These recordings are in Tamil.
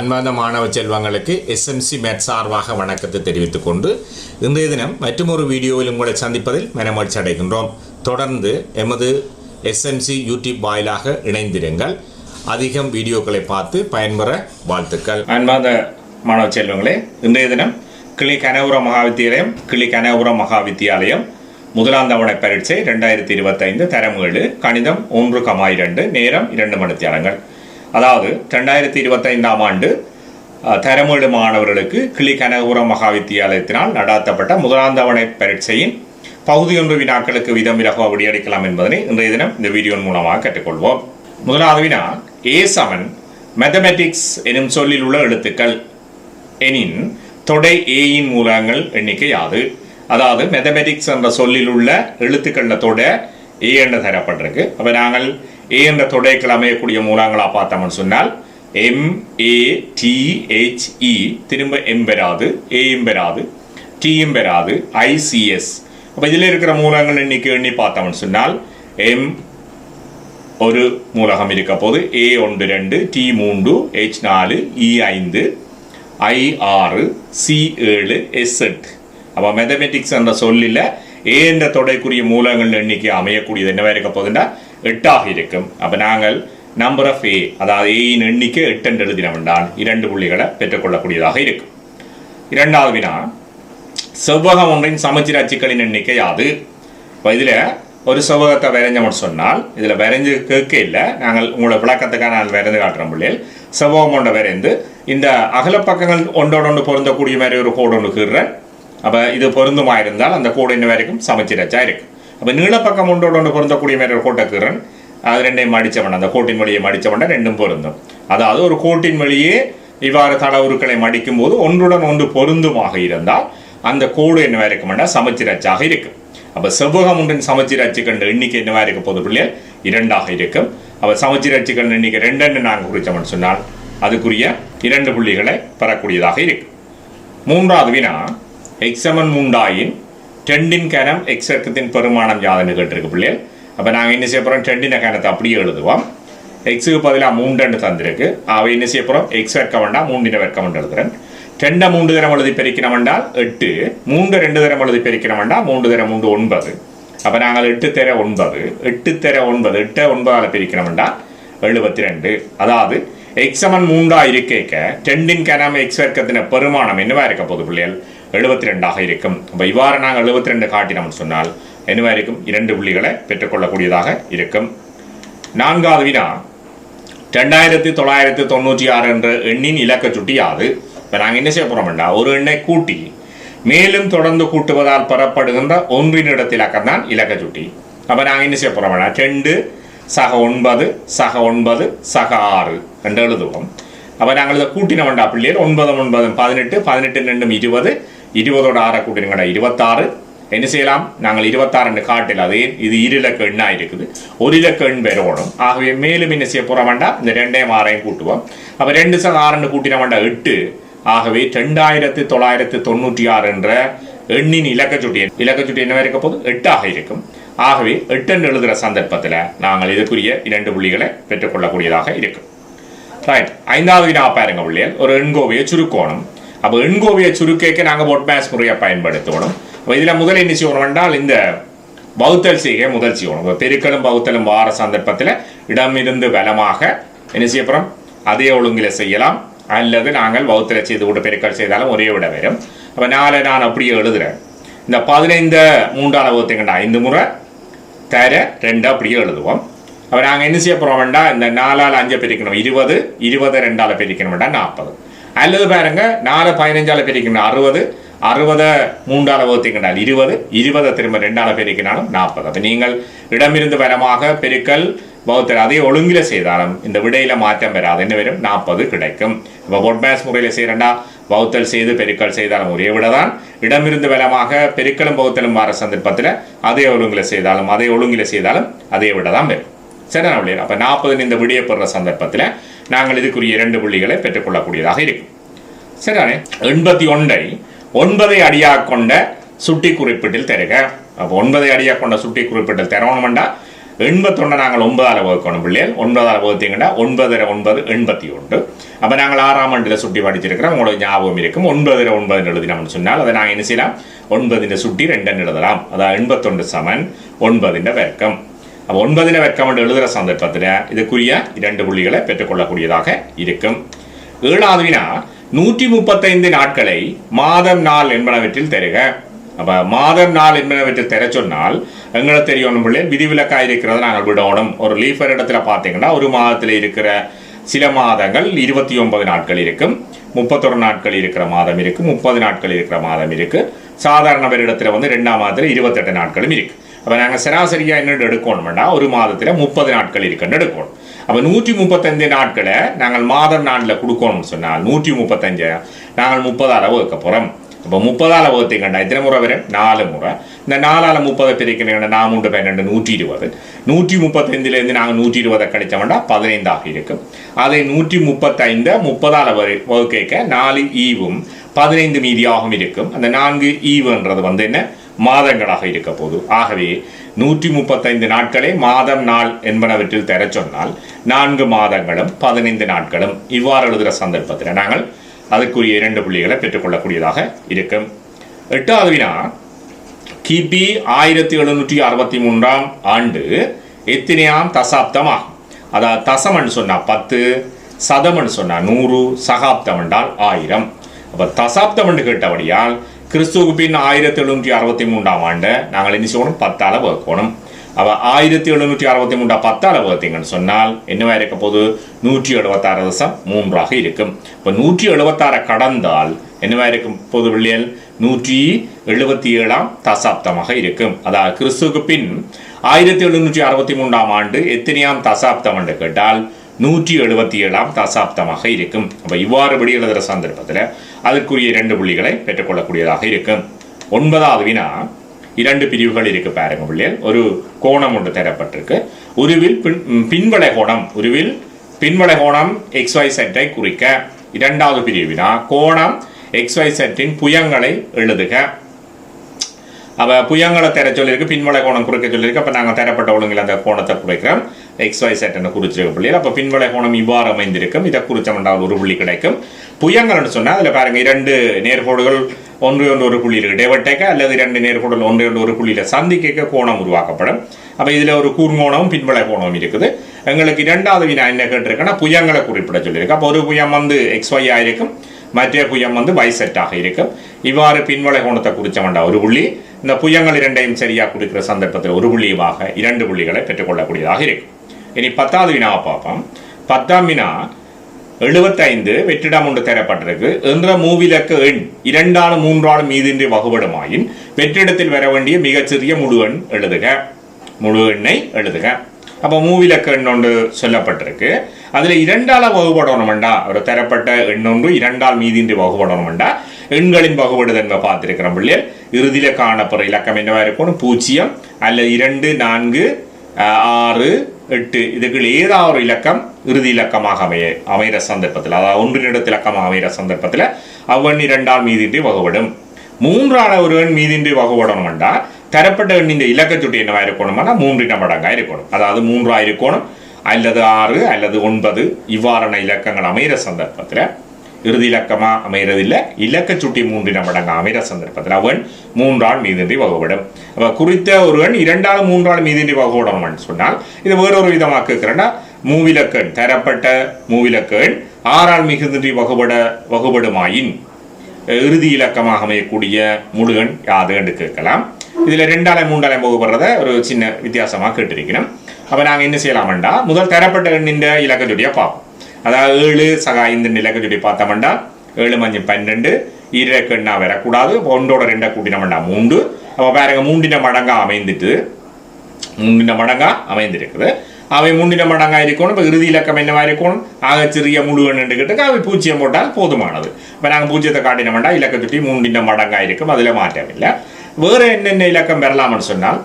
அன்பார்ந்த மாணவ செல்வங்களுக்கு எஸ்எம்சி மேட் சார்பாக வணக்கத்தை தெரிவித்துக் கொண்டு இன்றைய தினம் மற்றொரு வீடியோவில் உங்களை சந்திப்பதில் மனமகிழ்ச்சி அடைகின்றோம். தொடர்ந்து எமது எஸ்எம்சி யூடியூப் வாயிலாக இணைந்திருங்கள். அதிகம் வீடியோக்களை பார்த்து பயன்பெற வாழ்த்துக்கள். அன்பார்ந்த மாணவ செல்வங்களே இன்றைய தினம் கிளி கனவுர மகாவித்தியாலயம் கிளி கனவுர மகாவித்தியாலயம் முதலாம் தவணை பரீட்சை ரெண்டாயிரத்தி இருபத்தைந்து தரம் ஏழு கணிதம் ஒன்று கமா இரண்டு நேரம் இரண்டு மணித்தியாலங்கள். அதாவது ரெண்டாயிரத்தி இருபத்தைந்தாம் ஆண்டு அஹ், மாணவர்களுக்கு கிளி கனகபுரம் மகாவித்தியாலயத்தினால் நடாத்தப்பட்ட முதலாம் தவணை பரீட்சையின் பகுதி ஒன்று வினாக்களுக்கு விதம் விலக விடியடிக்கலாம் என்பதனை இன்றைய தினம் இந்த வீடியோன் மூலமாக கற்றுக்கொள்வோம் முதலாவது வினா ஏ சமன் மேத்தமெட்டிக்ஸ் எனும் சொல்லில் உள்ள எழுத்துக்கள். எனின் தொடை ஏயின் மூலங்கள் எண்ணிக்கை யாது அதாவது மேத்தமெட்டிக்ஸ் என்ற சொல்லில் உள்ள எழுத்துக்களில் தொட ஏ என்று தரப்பட்டிருக்கு. அப்போ நாங்கள் ஏ என்ற தொடைகள் அமையக்கூடிய மூலங்களா பார்த்தோம்னு சொன்னால் M A T H E திரும்ப எம் பெறாது ஏயும் பெறாது டியும் பெறாது ஐசிஎஸ் அப்போ இதில் இருக்கிற மூலங்கள் எண்ணிக்கை எண்ணி பார்த்தோம்னு சொன்னால் எம் ஒரு மூலகம் இருக்க போது ஏ ஒன்று ரெண்டு டி மூன்று ஹெச் நாலு இ ஐந்து ஐ ஆறு சி ஏழு எஸ் எட்டு. அப்போ மேத்தமெட்டிக்ஸ் என்ற சொல்லில் ஏ என்ற தொடைக்குரிய மூலங்கள் எண்ணிக்கை அமையக்கூடியது என்னவா இருக்க போகுதுன்னா எட்டாக இருக்கும். அப்போ நாங்கள் நம்பர் ஆஃப் ஏ அதாவது ஏயின் எண்ணிக்கை எட்டு என்று எழுதினோம் இரண்டு புள்ளிகளை பெற்றுக்கொள்ளக்கூடியதாக இருக்கும். இரண்டாவது வினா செவ்வகம் ஒன்றின் சமச்சீர் அச்சுக்களின் எண்ணிக்கை யாது? இப்போ இதில் ஒரு செவ்வகத்தை வரைஞ்சோம்னு சொன்னால் இதில் வரைஞ்சு கேட்க இல்லை. நாங்கள் உங்களோட விளக்கத்துக்காக நான் வரைந்து காட்டுறோம் பிள்ளைகள். செவ்வகம் ஒன்றை வரைந்து இந்த அகலப்பக்கங்கள் ஒன்றோட ஒன்று பொருந்தக்கூடிய மாதிரி ஒரு கோடு ஒன்று கீறுறேன். அப்போ இது பொருந்துமா இருந்தால் அந்த கோடு இன்ன வரைக்கும் சமச்சீரச்சா இருக்கும். அப்போ நீளப்பக்கம் ஒன்றோட ஒன்று பொருந்தக்கூடிய மாதிரி ஒரு அது ரெண்டையும் மடித்தவன் அந்த கோட்டின் வழியை மடித்தவன் ரெண்டும் பொருந்தும். அதாவது ஒரு கோட்டின் வழியே இவ்வாறு தளவுருக்களை மடிக்கும் போது ஒன்றுடன் ஒன்று பொருந்துமாக இருந்தால் அந்த கோடு என்னவா இருக்கும்னா சமச்சீரச்சாக இருக்கும். அப்போ செவ்வகம் ஒன்றின் சமச்சீர் அச்சுக்கள் எண்ணிக்கை என்னவா இருக்க போது பிள்ளைகள் இரண்டாக இருக்கும். அப்போ சமச்சீர் அச்சுக்கள் எண்ணிக்கை ரெண்டுன்னு நாங்கள் குறித்தவன் சொன்னால் அதுக்குரிய இரண்டு புள்ளிகளை பெறக்கூடியதாக இருக்கும். மூன்றாவது வினா எக்ஸமன் மூண்டாயின் டெண்டின் கனம் எக்ஸக்கத்தின் பெருமானம் யாதுன்னு கேட்டிருக்கு பிள்ளைகள் அப்போ நாங்கள் என்ன செய்ய போகிறோம் டெண்டின கனத்தை அப்படியே எழுதுவோம் எக்ஸுக்கு பதிலாக மூண்டன்னு தந்திருக்கு அவை என்ன செய்ய போகிறோம் எக்ஸ் வெர்க்க வேண்டாம் மூண்டின வெர்க்கம் என்று எழுதுறேன் ரெண்டை மூன்று தரம் எழுதி பெருக்கினோம் என்றால் எட்டு மூன்று ரெண்டு தரம் எழுதி பெருக்கினோம் என்றால் மூன்று தரம் மூன்று ஒன்பது அப்போ நாங்கள் எட்டு தெர ஒன்பது எட்டு தெர ஒன்பது எட்டு ஒன்பதால் பிரிக்கணும் என்றால் எழுபத்தி ரெண்டு அதாவது எக்ஸமன் மூன்றா இருக்கேக்க டெண்டின் கனம் எக்ஸ் வர்க்கத்தின பெருமானம் என்னவா இருக்க போகுது பிள்ளைகள் எழுபத்தி ரெண்டாக இருக்கும். அப்போ இவ்வாறு நாங்கள் எழுபத்தி ரெண்டு காட்டினோம்னு சொன்னால் என்னவாக இருக்கும் இரண்டு புள்ளிகளை பெற்றுக்கொள்ளக்கூடியதாக இருக்கும். நான்காவது வினா. ரெண்டாயிரத்தி தொள்ளாயிரத்தி தொண்ணூற்றி ஆறு என்ற எண்ணின் இலக்க சுட்டி யாது. இப்போ நாங்கள் என்ன செய்ய போகிறோம்னா ஒரு எண்ணை கூட்டி மேலும் தொடர்ந்து கூட்டுவதால் பெறப்படுகின்ற ஒன்றின் இடத்திலக்கம் தான் இலக்க சுட்டி. அப்போ நாங்கள் என்ன செய்ய போகிறோம்னா ரெண்டு சக ஒன்பது சக ஒன்பது சக ஆறு என்று எழுதுவோம். அப்போ நாங்கள் இதை கூட்டினோம்டா பிள்ளையர் ஒன்பதும் ஒன்பதும் பதினெட்டு பதினெட்டு ரெண்டும் இருபது இருபதோட ஆறை கூட்டினங்கடா இருபத்தாறு. என்ன செய்யலாம்? நாங்கள் இருபத்தாறு காட்டில் அதே இது இரு இலக்க எண்ணாக இருக்குது. ஒரு இலக்க எண் பெறணும் ஆகவே மேலும் என்ன செய்ய போகிற வேண்டாம் இந்த ரெண்டையும் ஆறையும் கூட்டுவோம். அப்போ ரெண்டு சக ஆறுன்னு கூட்டின வேண்டாம் எட்டு. ஆகவே ரெண்டாயிரத்து தொள்ளாயிரத்து தொண்ணூற்றி ஆறு என்ற எண்ணின் இலக்கச்சுட்டி இலக்கச்சுட்டி என்ன இருக்க போது எட்டாக இருக்கும். ஆகவே எட்டு எழுதுகிற சந்தர்ப்பத்தில் நாங்கள் இதுக்குரிய இரண்டு புள்ளிகளை பெற்றுக்கொள்ளக்கூடியதாக இருக்கும். ரைட் ஐந்தாவது வினா பாருங்க பிள்ளைகள். ஒரு எண்கோவையை சுருக்கோணம். அப்போ எண்கோவையை சுருக்கேக்க நாங்கள் பொட்மேஸ் முறையை பயன்படுத்தணும் அப்போ இதில் முதல் என்ன செய்யணும் என்றால் இந்த பௌத்தல் செய்கை முதல் செய்யணும் இப்போ பௌத்தலும் வார சந்தர்ப்பத்தில் இடமிருந்து வலமாக என்ன செய்யப்புறம் அதே ஒழுங்கில் செய்யலாம். அல்லது நாங்கள் பௌத்தலை செய்து விட்டு பெருக்கல் செய்தாலும் ஒரே விட வரும். அப்போ நாளை நான் அப்படியே எழுதுறேன். இந்த பதினைந்து மூன்றாவது வகுத்துங்கண்டா ஐந்து முறை தர ரெண்டு அப்படியே எழுதுவோம். அப்போ நாங்கள் என்ன செய்ய போகிறோம் வேண்டாம் இந்த நாலால் அஞ்சை பிரிக்கணும். இருபது இருபது ரெண்டால் பிரிக்கணும் வேண்டாம் நாற்பது. அல்லது பாருங்க நாலு பதினஞ்சால் பிரிக்கணும் அறுபது அறுபதை மூன்றால் வகுத்திக்கின்றால் இருபது இருபதை திரும்ப ரெண்டால் பெருக்கினாலும் நாற்பது. அப்போ நீங்கள் இடமிருந்து வரமாக பெருக்கல் பௌத்தர் அதே ஒழுங்கில செய்தாலும் இந்த விடையில மாற்றம் பெறாது. என்ன வரும்? நாற்பது கிடைக்கும். இப்போ பொட்மேஸ் முறையில் செய்கிறண்டா பௌத்தல் செய்து பெருக்கல் செய்தாலும் ஒரே விட தான் இடமிருந்து பலமாக பெருக்கலும் பௌத்தலும் மாற சந்தர்ப்பத்தில் அதே ஒழுங்கில் செய்தாலும் அதே ஒழுங்கில செய்தாலும் அதே விட தான் வரும். சரி நான் அப்போ நாற்பதுன்னு இந்த விடிய போடுற சந்தர்ப்பத்தில் நாங்கள் இதுக்குரிய இரண்டு புள்ளிகளை பெற்றுக்கொள்ளக்கூடியதாக இருக்கும். சரிதானே? எண்பத்தி ஒன்றை ஒன்பதை அடியாக கொண்ட சுட்டி குறிப்பிட்டில் தருக அப்போ ஒன்பதை அடியாக கொண்ட சுட்டி குறிப்பிட்டில் தரணுமெண்டா எண்பத்தொன்று நாங்கள் ஒன்பதால் வகுக்கணும் பிள்ளைகள். ஒன்பதால் வகுத்தீங்கன்னா ஒன்பதரை ஒன்பது எண்பத்தி ஒன்று அப்போ நாங்கள் ஆறாம் ஆண்டில் சுட்டி படிச்சிருக்கிறோம். உங்களுக்கு ஞாபகம் இருக்கும். ஒன்பதரை ஒன்பதுன்னு எழுதினோம்னு சொன்னால் அதை நாங்கள் என்ன செய்யலாம்? ஒன்பதின் சுட்டி ரெண்டுன்னு எழுதலாம். அதாவது எண்பத்தொன்று சமன் ஒன்பதின் வர்க்கம் அப்போ ஒன்பதின வெக்கம் எழுதுகிற சந்தர்ப்பத்தில் இதுக்குரிய இரண்டு புள்ளிகளை பெற்றுக்கொள்ளக்கூடியதாக இருக்கும். ஏழாவது வினா நூற்றி முப்பத்தைந்து நாட்களை மாதம் நாள் என்பனவற்றில் தருக. அப்ப மாதம் நாள் என்பனவற்றில் தர சொன்னால் எங்களை தெரியணும் பிள்ளை விதிவிலக்காக இருக்கிறத நாங்கள் விடணும். ஒரு லீஃபர் இடத்துல பார்த்தீங்கன்னா ஒரு மாதத்தில் இருக்கிற சில மாதங்கள் இருபத்தி ஒன்பது நாட்கள் இருக்கும். முப்பத்தொரு நாட்கள் இருக்கிற மாதம் இருக்குது முப்பது நாட்கள் இருக்கிற மாதம் இருக்கு. சாதாரண பேரிடத்துல வந்து ரெண்டாம் மாதத்தில் இருபத்தெட்டு நாட்களும் இருக்கு. அப்போ நாங்கள் சராசரியாக என்ன வேண்டாம் ஒரு மாதத்தில் முப்பது நாட்கள் இருக்குன்னு எடுக்கணும். அப்போ நூற்றி முப்பத்தஞ்சு நாட்களை நாங்கள் மாதம் நாளில் கொடுக்கணும்னு சொன்னால் நூற்றி முப்பத்தஞ்சு நாங்கள் முப்பதால் வகுக்க போகிறோம் அப்போ முப்பதால் வகுத்தீங்கண்டா எத்தனை முறை வரும்? நாலு முறை. இந்த நாலால் முப்பதை பிரிக்கிறீங்கன்னா நான் மூன்று பன்னெண்டு நூற்றி இருபது. நூற்றி முப்பத்தைந்துலேருந்து நாங்கள் நூற்றி இருபதை கழிச்சோம்னா பதினைந்தாக இருக்கும். அதை நூற்றி முப்பத்தைந்தை முப்பதால் வகுக்க நாலு ஈவும் பதினைந்து மீதியாகவும் இருக்கும். அந்த நான்கு ஈவுன்றது வந்து என்ன? மாதங்களாக இருக்க போது. ஆகவே நூற்றி முப்பத்தைந்து நாட்களே மாதம் நாள் என்பனவற்றில் தர சொன்னால் நான்கு மாதங்களும் பதினைந்து நாட்களும் இவ்வாறு எழுதுகிற சந்தர்ப்பத்தில் நாங்கள் அதற்குரிய இரண்டு புள்ளிகளை பெற்றுக்கொள்ளக்கூடியதாக இருக்கும். எட்டாவது வினா கிபி ஆயிரத்தி எழுநூற்றி அறுபத்தி மூன்றாம் ஆண்டு எத்தனையாம் தசாப்தமாகும் அதாவது தசமன் சொன்னா பத்து சதமன் சொன்னா நூறு சகாப்தம் என்றால் ஆயிரம். அப்போ தசாப்தம் என்று கேட்டபடியால் கிறிஸ்துவுக்கு பின் ஆயிரத்தி எழுநூற்றி அறுபத்தி மூன்றாம் ஆண்டு நாங்கள் என்ன செய்யணும் பத்தால வகுக்கணும் அவ ஆயிரத்தி எழுநூற்றி அறுபத்தி மூன்றா பத்தால வகுத்தீங்கன்னு சொன்னால் என்னவா இருக்க போது நூற்றி எழுபத்தாறு தசம் மூன்றாக இருக்கும் இப்போ நூற்றி எழுபத்தாறை கடந்தால் என்னவா இருக்கும் பொது வெள்ளியல் நூற்றி எழுபத்தி ஏழாம் தசாப்தமாக இருக்கும் அதாவது கிறிஸ்துவுக்கு பின் ஆயிரத்தி எழுநூற்றி அறுபத்தி மூன்றாம் ஆண்டு எத்தனையாம் தசாப்தம் என்று கேட்டால் நூற்றி எழுபத்தி ஏழாம் தசாப்தமாக இருக்கும். அப்போ இவ்வாறு விடி சந்தர்ப்பத்தில் அதற்குரிய இரண்டு புள்ளிகளை பெற்றுக்கொள்ளக்கூடியதாக இருக்கும். ஒன்பதாவது வினா இரண்டு பிரிவுகள் இருக்கு பாருங்க பிள்ளைகள் ஒரு கோணம் ஒன்று தரப்பட்டிருக்கு. உருவில் பின் பின்வளை கோணம். உருவில் பின்வளை கோணம் எக்ஸ் ஒய் செட்டை குறிக்க. இரண்டாவது பிரிவினா கோணம் எக்ஸ் ஒய் செட்டின் புயங்களை எழுதுக. அவ புயங்களை தர சொல்லியிருக்கு பின்வளை கோணம் குறிக்க சொல்லியிருக்கு. அப்போ நாங்கள் தரப்பட்ட ஒழுங்கில் அந்த கோணத்தை குறைக்கிறோம். எக்ஸ் ஒய் செட்னு குறிச்சிருக்க புள்ளியில். அப்போ பின்வளை கோணம் இவ்வாறு அமைந்திருக்கும். இதை குறிச்சோம்னா ஒரு புள்ளி கிடைக்கும். புயங்கள்னு சொன்னால் அதில் பாருங்க இரண்டு நேர்கோடுகள் ஒன்று ஒன்று ஒரு புள்ளியில் இடைவட்டைக்க அல்லது இரண்டு நேர்கோடுகள் ஒன்று ஒன்று ஒரு புள்ளியில் சந்திக்க கோணம் உருவாக்கப்படும். அப்போ இதில் ஒரு கூர்ங்கோணமும் பின்வளை கோணமும் இருக்குது. எங்களுக்கு இரண்டாவது வினா என்ன கேட்டிருக்கேன்னா புயங்களை குறிப்பிட சொல்லியிருக்கு. அப்போ ஒரு புயம் வந்து எக்ஸ் ஒய் ஆயிருக்கும் மற்ற புயம் வந்து வைசெட்டாக இருக்கும். இவ்வாறு பின்வளை கோணத்தை குறிச்ச வேண்டாம் ஒரு புள்ளி. இந்த புயங்கள் இரண்டையும் சரியாக குறிக்கிற சந்தர்ப்பத்தில் ஒரு புள்ளியுமாக இரண்டு புள்ளிகளை பெற்றுக்கொள்ளக்கூடியதாக இருக்கும். இனி பத்தாவது வினாவை பார்ப்போம். பத்தாம் வினா எழுபத்தைந்து வெற்றிடம் ஒன்று தரப்பட்டிருக்கு. என்ற மூவிலக்க எண் இரண்டாலும் மூன்றாலும் மீதின்றி வகுபடுமாயின் வெற்றிடத்தில் வர வேண்டிய மிகச்சிறிய முழு எண் எழுதுக. முழு எண்ணை எழுதுக. அப்போ மூவிலக்க எண் ஒன்று சொல்லப்பட்டிருக்கு. அதில் இரண்டால வகுபடணுமெண்டா? ஒரு தரப்பட்ட எண் ஒன்று இரண்டால் மீதின்றி வகுபடணுமெண்டா? எண்களின் வகுபடுதல் நம்ம பார்த்துருக்கிறோம் பிள்ளைகள் இறுதியில் காணப்படுற இலக்கம் என்னவா இருக்கணும் பூஜ்ஜியம் அல்லது இரண்டு நான்கு ஆறு எட்டு இதுகள் ஏதாவது ஒரு இலக்கம் இறுதி இலக்கமாக அமைய அமைகிற சந்தர்ப்பத்தில் அதாவது ஒன்றினிடத்து இலக்கமாக அமைகிற சந்தர்ப்பத்தில் அவ்வெண் இரண்டால் மீதின்றி வகுபடும். மூன்றான ஒரு எண் மீதின்றி வகுபடணும்டா தரப்பட்ட எண்ணின் இலக்கச்சுட்டி என்னவா இருக்கணும்னா மூன்றின மடங்காக இருக்கணும். அதாவது மூன்றா இருக்கணும் அல்லது ஆறு அல்லது ஒன்பது இவ்வாறான இலக்கங்கள் அமைகிற சந்தர்ப்பத்தில் இறுதி இலக்கமா அமைகிறதில்லை இலக்க சுட்டி மூன்றின மடங்கு அமைகிற சந்தர்ப்பத்தில் அவன் மூன்றாள் மீதின்றி வகுபடும். அப்ப குறித்த ஒருவன் இரண்டாள் மூன்றாள் மீதின்றி வகுபடணும்னு சொன்னால் இது வேறொரு விதமாக கேட்கிறேன்னா மூவிலக்கண் தரப்பட்ட மூவிலக்கண் ஆறால் மிகுதின்றி வகுபட வகுபடுமாயின் இறுதி இலக்கமாக அமையக்கூடிய முழுகன் யாது என்று கேட்கலாம். இதுல ரெண்டாலை மூன்றாலை போகப்படுறத ஒரு சின்ன வித்தியாசமாக கேட்டிருக்கணும். அப்ப நாங்க என்ன செய்யலாம்டா முதல் தரப்பட்ட எண்ணின் இலக்கச்சுடியை பார்ப்போம். அதாவது ஏழு சகா ஐந்து சொல்லி பார்த்தோம்னா ஏழு மஞ்சள் பன்னெண்டு இறக்கண்ணா வரக்கூடாது ஒன்றோட ரெண்டை கூட்டினோம்டா மூன்று அப்போ பாருங்க மூன்றின மடங்கா அமைந்துட்டு மூன்றின மடங்கா அமைந்திருக்குது அவை மூன்றின மடங்கா இருக்கணும் இப்போ இறுதி இலக்கம் என்னவா இருக்கணும் ஆக சிறிய முழுவன் அவை பூஜ்ஜியம் போட்டால் போதுமானது இப்போ நாங்கள் பூஜ்ஜியத்தை காட்டினோம்னா இலக்க சுட்டி மூன்றின மடங்கா இருக்கும் அதில் மாற்றம் இல்லை வேறு என்னென்ன இலக்கம் பெறலாம்னு சொன்னால்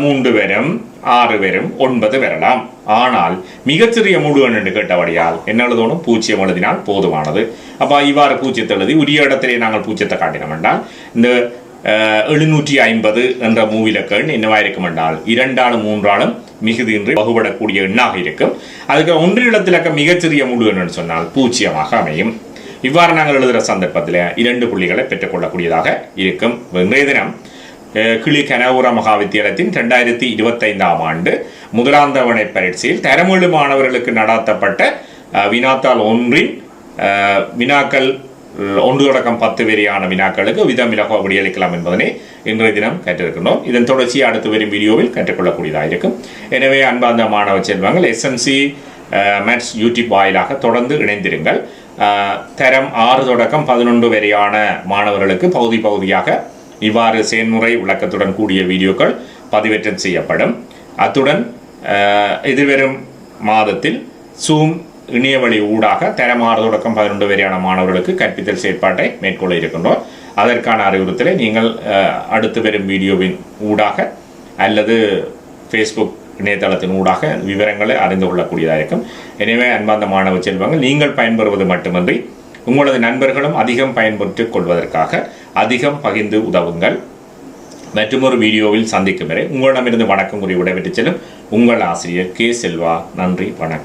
மூன்று வரும் ஆறு வரும் ஒன்பது வரலாம் ஆனால் மிகச்சிறிய முழுவன் என்று கேட்டபடியால் என்ன எழுதணும் பூஜ்ஜியம் எழுதினால் போதுமானது அப்போ இவ்வாறு பூஜ்ஜியத்தை எழுதி உரிய இடத்திலே நாங்கள் பூஜ்ஜியத்தை காட்டினோம் என்றால் இந்த எழுநூற்றி ஐம்பது என்ற மூவிலக்கண் என்னவா இருக்கும் என்றால் இரண்டாலும் மூன்றாலும் மிகுதியின்றி வகுபடக்கூடிய எண்ணாக இருக்கும் அதுக்கு ஒன்று இடத்திலக்க மிகச்சிறிய முழு எண்ணு சொன்னால் பூஜ்ஜியமாக அமையும் இவ்வாறு நாங்கள் எழுதுகிற சந்தர்ப்பத்தில் இரண்டு புள்ளிகளை பெற்றுக்கொள்ளக்கூடியதாக இருக்கும் இன்றைய தினம் கிளி கனவுர மகா வித்தியாலயத்தின் ரெண்டாயிரத்தி இருபத்தைந்தாம் ஆண்டு முதலாம் தவணை பரீட்சையில் தரமொழி மாணவர்களுக்கு நடாத்தப்பட்ட வினாத்தாள் ஒன்றின் வினாக்கள் ஒன்று தொடக்கம் பத்து வரையான வினாக்களுக்கு விதம் விலகோ விடியளிக்கலாம் என்பதனை இன்றைய தினம் கற்றிருக்கின்றோம் இதன் தொடர்ச்சியை அடுத்து வரும் வீடியோவில் கற்றுக்கொள்ளக்கூடியதாக இருக்கும் எனவே அன்பார்ந்த மாணவ செல்வங்கள் எஸ்எம்சி மேட்ஸ் யூடியூப் வாயிலாக தொடர்ந்து இணைந்திருங்கள் தரம் ஆறு தொடக்கம் பதினொன்று வரையான மாணவர்களுக்கு பகுதி பகுதியாக இவ்வாறு செயல்முறை விளக்கத்துடன் கூடிய வீடியோக்கள் பதிவேற்றம் செய்யப்படும். அத்துடன் எதிர்வரும் மாதத்தில் சூம் இணையவழி ஊடாக தரமாறு தொடக்கம் பதினொன்று வரையான மாணவர்களுக்கு கற்பித்தல் செயற்பாட்டை மேற்கொள்ள இருக்கின்றோம். அதற்கான அறிவுறுத்தலை நீங்கள் அடுத்து வரும் வீடியோவின் ஊடாக அல்லது ஃபேஸ்புக் இணையதளத்தின் ஊடாக விவரங்களை அறிந்து கொள்ளக்கூடியதாக இருக்கும் எனவே அன்பார்ந்த மாணவ செல்வங்கள் நீங்கள் பயன்பெறுவது மட்டுமன்றி உங்களது நண்பர்களும் அதிகம் பயன்பெற்றுக் கொள்வதற்காக அதிகம் பகிர்ந்து உதவுங்கள். மற்றொரு வீடியோவில் சந்திக்கும் வரை உங்களிடமிருந்து வணக்கம் கூறி விடைபெற்று செல்லும் உங்கள் ஆசிரியர் கே செல்வா. நன்றி வணக்கம்.